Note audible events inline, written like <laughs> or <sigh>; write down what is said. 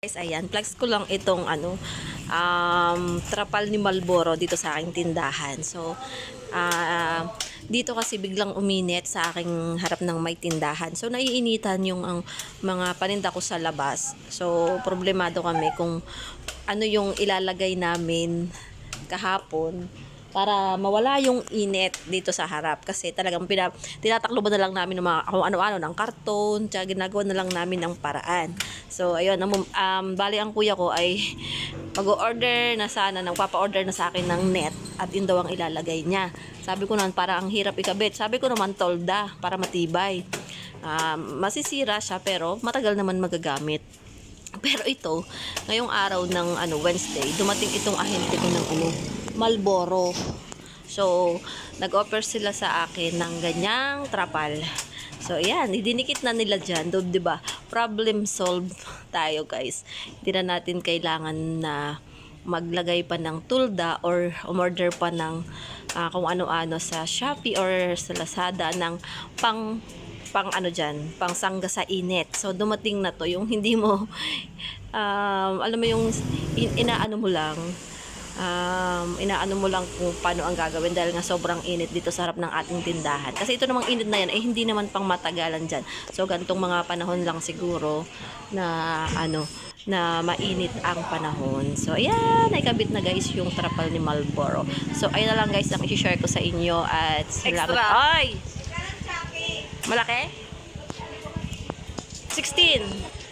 Guys, ayan, flex ko lang itong ano, um, trapal ni Malboro dito sa aking tindahan. So, ah, dito kasi biglang uminit sa aking harap ng may tindahan. So, naiinitan yung ang mga paninda ko sa labas. So, problemado kami kung ano yung ilalagay namin kahapon para mawala yung init dito sa harap. Kasi talagang pina, tinatakloban na lang namin ng mga kung ano-ano ng karton tsaka ginagawa na lang namin ng paraan. So ayun ang, um, bali ang kuya ko ay mag-order na sana nang papa-order na sa akin ng net at yun daw ang ilalagay niya. Sabi ko naman para ang hirap ikabit. Sabi ko naman tolda para matibay. Um, masisira siya pero matagal naman magagamit. Pero ito, ngayong araw ng ano Wednesday, dumating itong ahente ko ng ano, Malboro. So, nag-offer sila sa akin ng ganyang trapal. So, ayan, idinikit na nila dyan. Do, di ba? Problem solved <laughs> tayo, guys. Hindi na natin kailangan na maglagay pa ng tulda or umorder pa ng ah, kung ano-ano sa Shopee or sa Lazada ng pang pang ano dyan, pang sangga sa init. So, dumating na to, yung hindi mo, <laughs> um, alam mo yung in- inaano mo lang, um, inaano mo lang kung paano ang gagawin dahil nga sobrang init dito sa harap ng ating tindahan. Kasi ito namang init na yan, eh hindi naman pang matagalan dyan. So, gantong mga panahon lang siguro na ano, na mainit ang panahon. So, ayan, naikabit na guys yung trapal ni Marlboro. So, ayun na lang guys ang i-share ko sa inyo at salamat. Extra. Ay! Malaki? 16.